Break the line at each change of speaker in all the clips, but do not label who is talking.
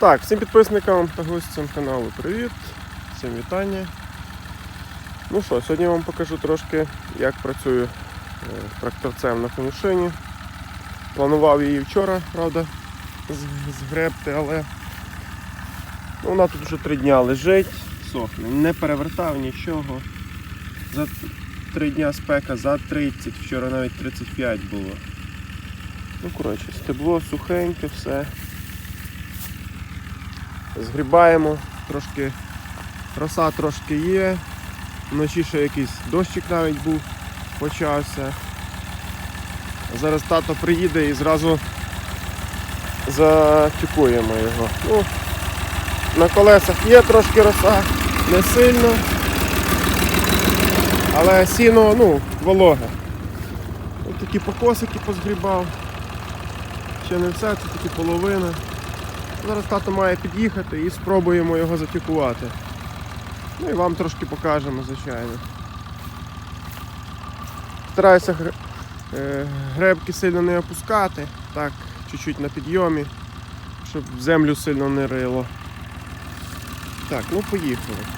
Так, всім підписникам та гостям каналу привіт, всім вітання. Ну що, сьогодні я вам покажу трошки, як працюю е, тракторцем на конюшині. Планував її вчора, правда, згребти, але ну, вона тут вже три дня лежить, сохне, не перевертав нічого. За три дня спека за 30, вчора навіть 35 було. Ну, коротше, стебло сухеньке, все. Згрібаємо, трошки роса трошки є. Вночі ще якийсь дощик навіть був, почався. Зараз тато приїде і зразу затюкуємо його. Ну, на колесах є трошки роса, не сильно, але сіно ну, вологе. Ось такі покосики позгрібав. Ще не все, це тільки половина. Зараз тато має під'їхати і спробуємо його затікувати. Ну і вам трошки покажемо, звичайно. Стараюся е, гребки сильно не опускати, так, чуть-чуть на підйомі, щоб землю сильно не рило. Так, ну поїхали.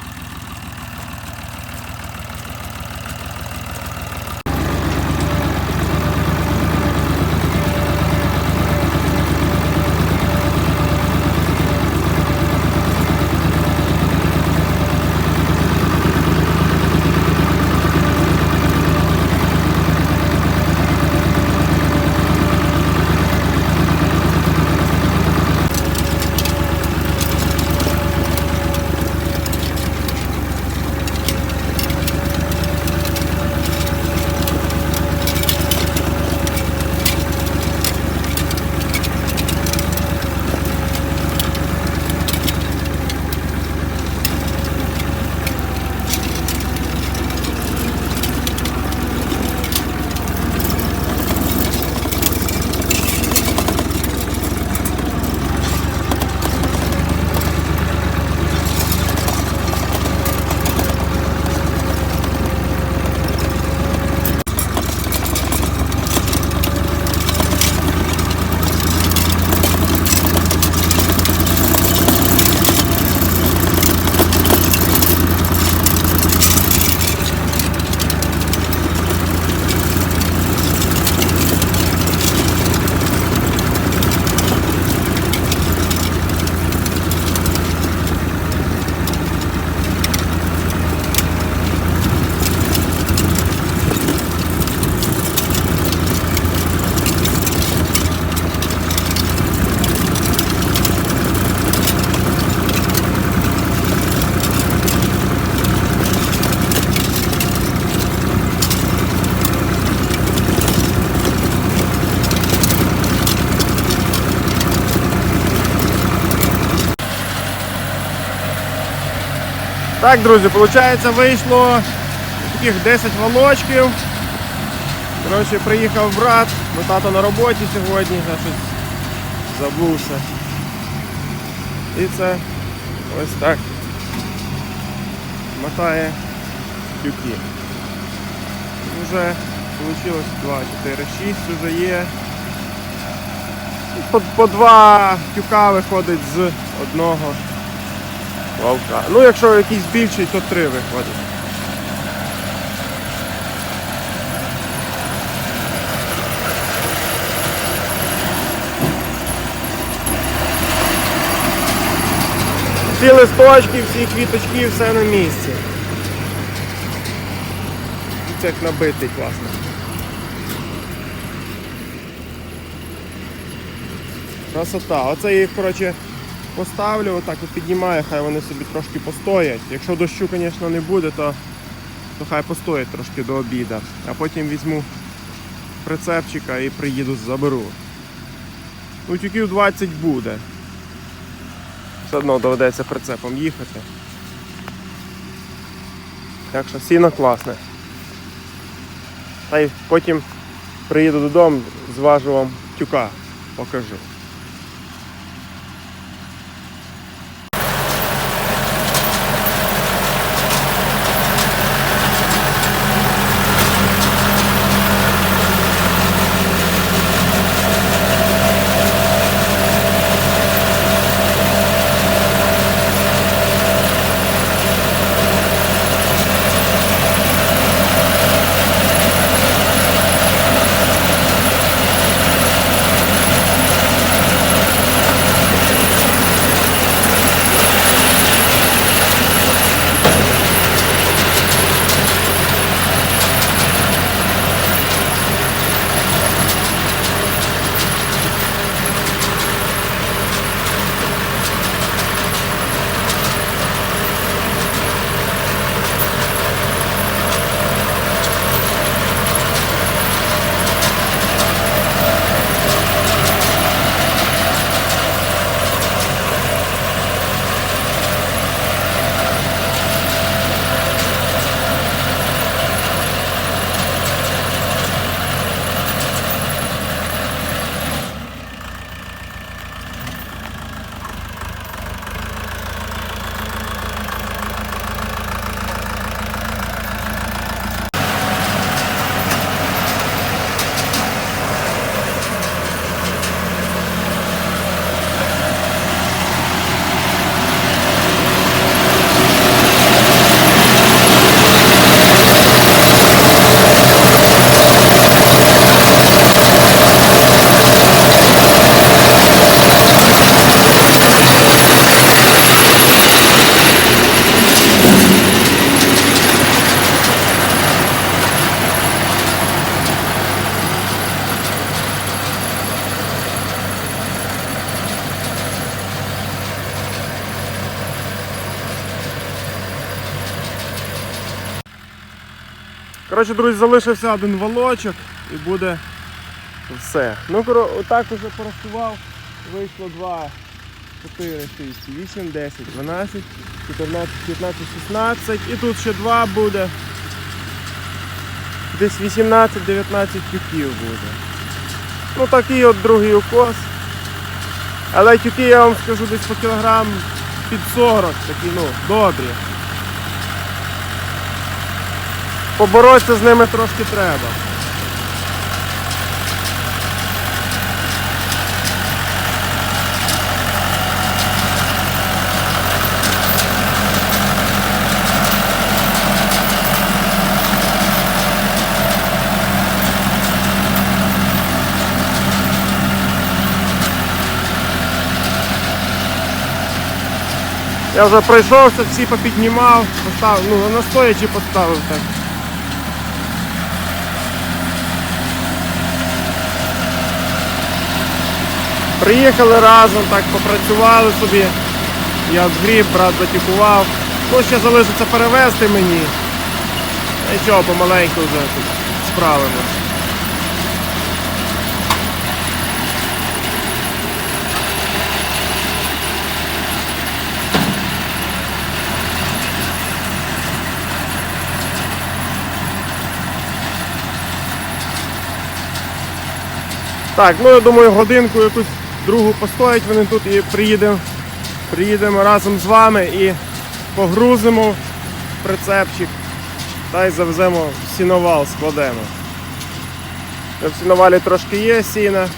Так, друзі, виходить, вийшло таких 10 волочків. Коротше, приїхав брат, бо тато на роботі сьогодні, я щось забувся. І це ось так мотає тюки. Вже вийшло 2, 4, 6 вже є. По, по два тюка виходить з одного вовка. Ну, якщо якийсь більший, то три виходить. Всі листочки, всі квіточки, все на місці. Це як набитий класно. Красота. Оце їх, коротше, поставлю, отак от піднімаю, хай вони собі трошки постоять. Якщо дощу, звісно, не буде, то, то хай постоять трошки до обіду. А потім візьму прицепчика і приїду заберу. Ну, тюків 20 буде. Все одно доведеться прицепом їхати. Так що сіно класне. Та й потім приїду додому, зважу вам тюка, покажу. Коротше, друзі, залишився один валочок і буде все. Ну, отак уже порахував. Вийшло 2, 4, 6, 8, 10, 12, 14, 15, 16. І тут ще 2 буде. Десь 18-19 тюків буде. Ну такий от другий укос. Але тюки я вам скажу десь по кілограм під 40, такі, ну, добрі. Поборотися з ними трошки треба. Я вже пройшовся, всі попіднімав, поставив, ну на стоячи поставив так. Приїхали разом, так попрацювали собі. Я згріб, брат затікував. Ну, ще залишиться перевезти мені. Нічого, помаленьку вже тут справимось. Так, ну я думаю, годинку якусь другу постоять вони тут і приїдемо, приїдемо разом з вами і погрузимо прицепчик та й завеземо в сіновал, складемо. В сіновалі трошки є сіна.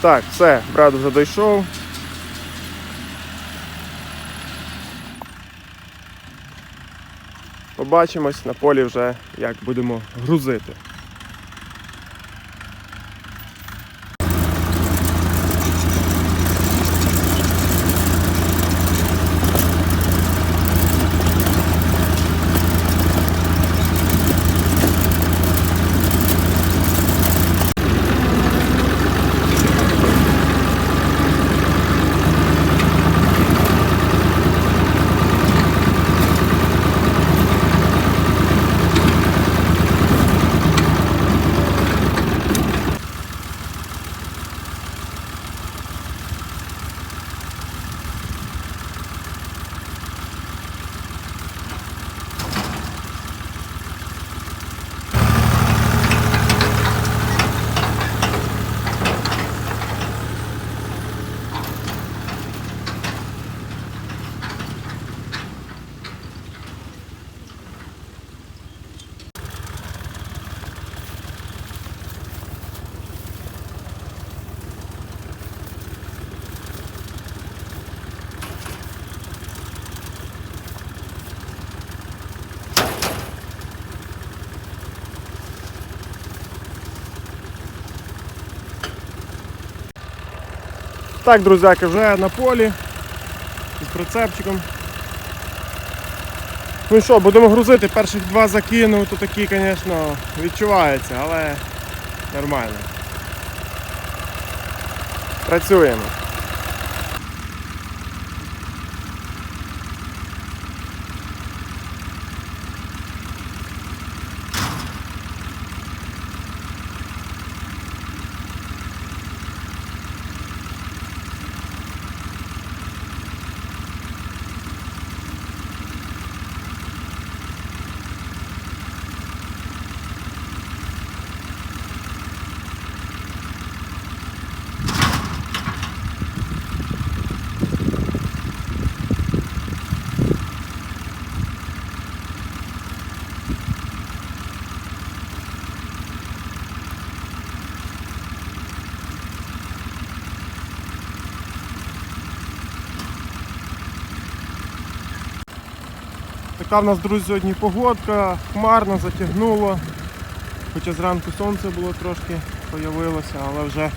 Так, все, брат вже дійшов. Побачимось на полі вже, як будемо грузити. Так, друзяки, вже на полі з прицепчиком. Ну що, будемо грузити, перших два закинув, то такі, звісно, відчуваються, але нормально. Працюємо. Така в нас, друзі, сьогодні погодка, хмарно затягнуло. Хоча зранку сонце було трошки появилося, але вже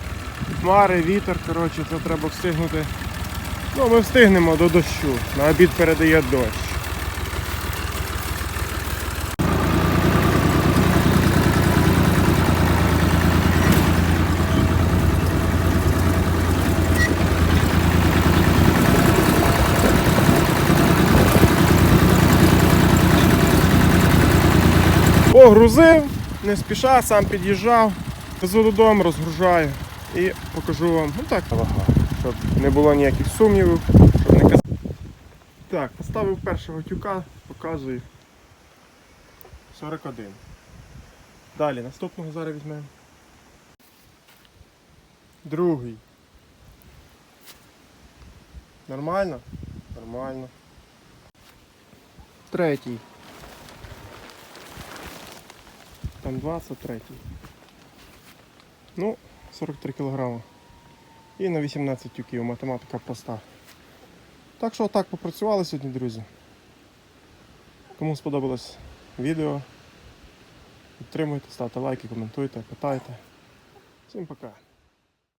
хмари, вітер, коротше, це треба встигнути. Ну, ми встигнемо до дощу. На обід передає дощ. Погрузив, не спіша, сам під'їжджав, везу додому, розгружаю і покажу вам ну так вага, щоб не було ніяких сумнівів, щоб не казати. Так, поставив першого тюка, показую. 41. Далі, наступного зараз візьмемо. Другий. Нормально? Нормально. Третій. Там 23. Ну, 43 кг. І на 18 тюків. Математика проста. Так що отак попрацювали сьогодні, друзі. Кому сподобалось відео, підтримуйте, ставте лайки, коментуйте, питайте. Всім пока.